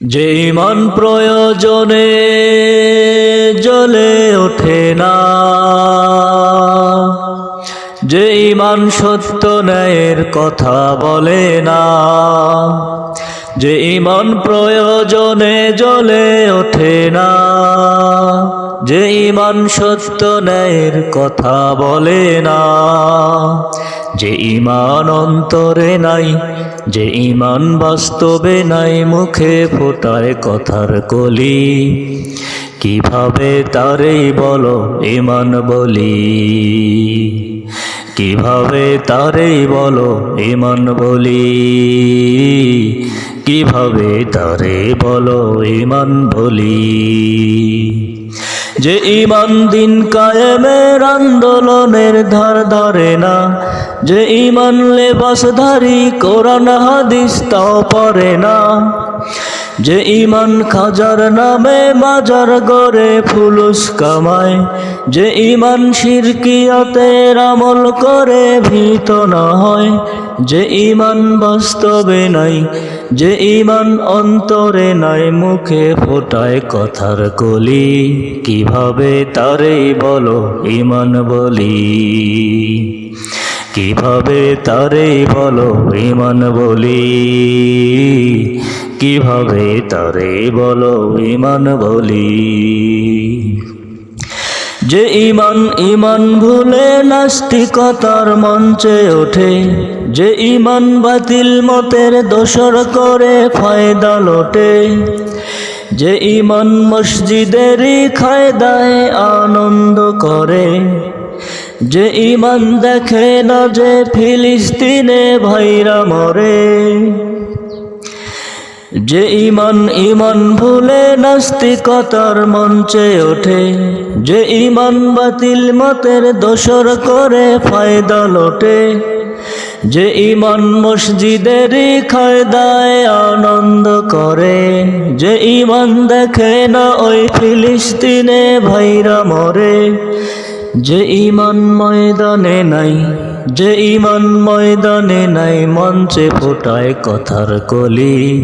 যে ইমান প্রয়োজনে জ্বলে ওঠে না যে ইমান সত্য ন্যায়ের কথা বলে না যে ইমান প্রয়োজনে জ্বলে ওঠে না, যে ইমান সত্য ন্যায়ের কথা বলে না, যে ইমান অন্তরে নাই, যে ইমান বাস্তবে নাই, মুখে ফোটায় কথার কলি। কীভাবে তারেই বলো ইমান বলি? কীভাবে তারেই বলো ইমান বলি? কীভাবে তারে বলো ইমান বলি যে ইমান দিন কায়েমের আন্দোলনের ধার ধরে না, যে ইমান লেবাসধারী কোরআন হাদিস তাও পরে না যে ইমান খাজার নামে মাজার গড়ে ফুলুস কামায়, যে ইমান শিরকিয়াতের আমল করে ভীত না হয়, যে ইমান বাস্তবে নাই, যে ইমান অন্তরে নাই, মুখে ফোটায় কথার কলি। কীভাবে তারেই বলো ইমান বলি? কীভাবে তারেই বলো ইমান বলি? কীভাবে তারে বলো ইমান বলি? যে ইমান ইমান ভুলে নাস্তিকতার মঞ্চে ওঠে। যে ইমান বাতিল মতের দোসর করে ফায়দা লোটে। যে ইমান মসজিদেরই খায়দায় আনন্দ করে। যে ইমান দেখে না যে ফিলিস্তিনে ভাইরা মরে। যে ইমান ইমান ভুলে নাস্তিকতার মঞ্চে ওঠে, যে ইমান বাতিল মতের দোসর করে ফায়দা লোটে, যে ইমান মসজিদেরই খায়দায় আনন্দ করে, যে ইমান দেখে না ওই ফিলিস্তিনে ভাইরা মরে, যে ইমান ময়দানে নাই যে ইমান ময়দানে নাই মঞ্চে ফোটায় কথার কলি,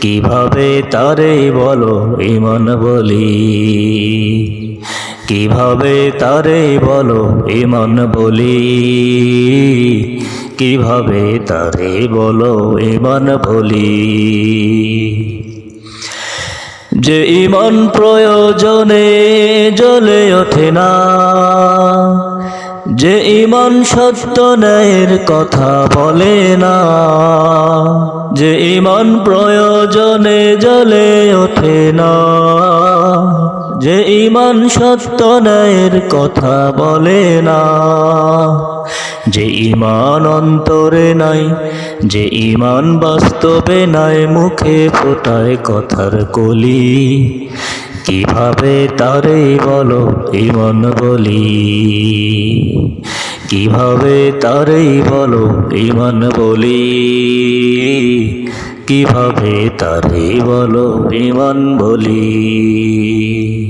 কীভাবে তারে বলো ইমান বলি? কীভাবে তারে বলো ইমান বলি? কীভাবে তারে বলো ইমান বলি? যে ইমান প্রয়োজনে জ্বলে ওঠে না যে ইমান সত্য ন্যায়ের কথা বলে না, যে ইমান প্রয়োজনে জ্বলে ওঠে না, যে ইমান সত্য ন্যায়ের কথা বলে না, যে ইমান অন্তরে নাই, যে ইমান বাস্তবে নাই, মুখে ফোটায় কথার কলি কীভাবে তারে বলো ইমন বলি? কীভাবে তারেই বলো ইমন বলি? কীভাবে তারে বলো ইমন বলি?